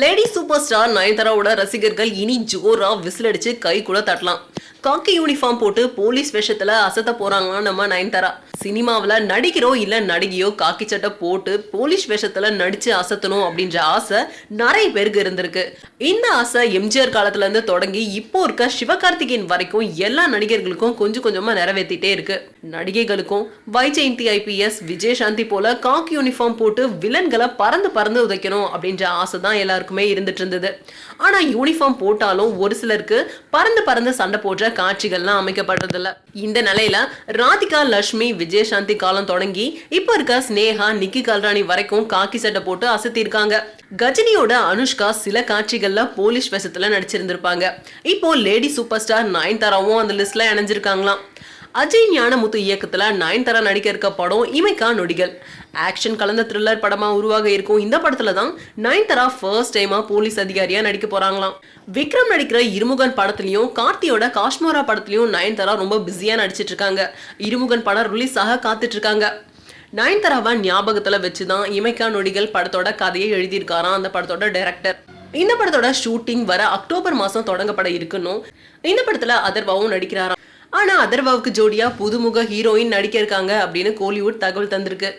Lady super star நயன்தாராவோட ரசிகர்கள் இனி ஜோரா whistle அடிச்சு கை கூட தட்டலாம். காக்கி யூனிஃபார்ம் போட்டு போலீஸ் வேஷத்துல அசத்த போறாங்களாம் நம்ம நயன்தாரா. சினிமாவில் நடிக்கிறோ இல்ல நடிகையோ காக்கி சட்டை போட்டு போலீஸ் வேஷத்துல நடிச்சு அசத்தணும் அப்படின்ற ஆசை நிறைய பேருக்கு இருந்திருக்கு. இந்த ஆசை எம்ஜிஆர் காலத்துல இருந்து தொடங்கி இப்போ இருக்க சிவகார்த்திகேயன் வரைக்கும் எல்லா நடிகர்களுக்கும் கொஞ்சம் கொஞ்சமா நிறைவேற்றிட்டே இருக்கு. நடிகைகளுக்கும் வைஜெயந்தி ஐபிஎஸ் விஜயசாந்தி போல காக்கி யூனிஃபார்ம் போட்டு வில்லன்களை பறந்து பறந்து உதைக்கணும் அப்படின்ற ஆசை தான் எல்லாருக்குமே இருந்துட்டு இருந்தது. ஆனா யூனிஃபார்ம் போட்டாலும் ஒரு சிலருக்கு பறந்து பறந்து சண்டை போடுற காட்சிகள்லாம் அமைக்கப்படுறதில்ல. இந்த நிலையில ராதிகா லட்சுமி விஜயசாந்தி காலம் தொடங்கி இப்போ இருக்க ஸ்னேகா நிக்கி கல்ராணி வரைக்கும் காக்கி சட்டை போட்டு அசத்திருக்காங்க. கஜினியோட அனுஷ்கா சில காட்சிகள்ல போலீஸ் வேஷத்துல நடிச்சிருந்திருப்பாங்க. இப்போ லேடி சூப்பர் ஸ்டார் நயன்தாராவும் அந்த லிஸ்ட்ல இணைஞ்சிருக்காங்களாம். அஜய் ஞானமுத்து இயக்கத்தில் நயன்தாரா நடிக்க இருக்க படம் இமைக்கா நொடிகள். ஆக்ஷன் கலந்த த்ரில்லர் படமாக உருவாக இருக்கும் இந்த படத்துல தான் நயன்தாரா ஃபர்ஸ்ட் டைமா போலீஸ் அதிகாரியாக நடிக்க போகிறாங்களாம் விக்ரம் நடிக்கிற இருமுகன் படத்துலையும் கார்த்தியோட காஷ்மோரா படத்துலையும் நயன்தாரா ரொம்ப பிஸியாக நடிச்சிட்டு இருக்காங்க இருமுகன் படம் ரிலீஸ் ஆக காத்துட்டு இருக்காங்க நயன்தாராவை வச்சு தான் இமைக்கா நொடிகள் படத்தோட கதையை எழுதியிருக்காராம் அந்த படத்தோட டைரக்டர் இந்த படத்தோட ஷூட்டிங் வர அக்டோபர் மாதம் தொடங்கப்பட இருக்குன்னும் இந்த படத்தில் அதர்வாவும் நடிக்கிறாராம். ஆனால் அதர்வாவுக்கு ஜோடியாக புதுமுக ஹீரோயின் நடிக்க இருக்காங்க அப்படின்னு கோலிவுட் தகவல் தந்திருக்கு.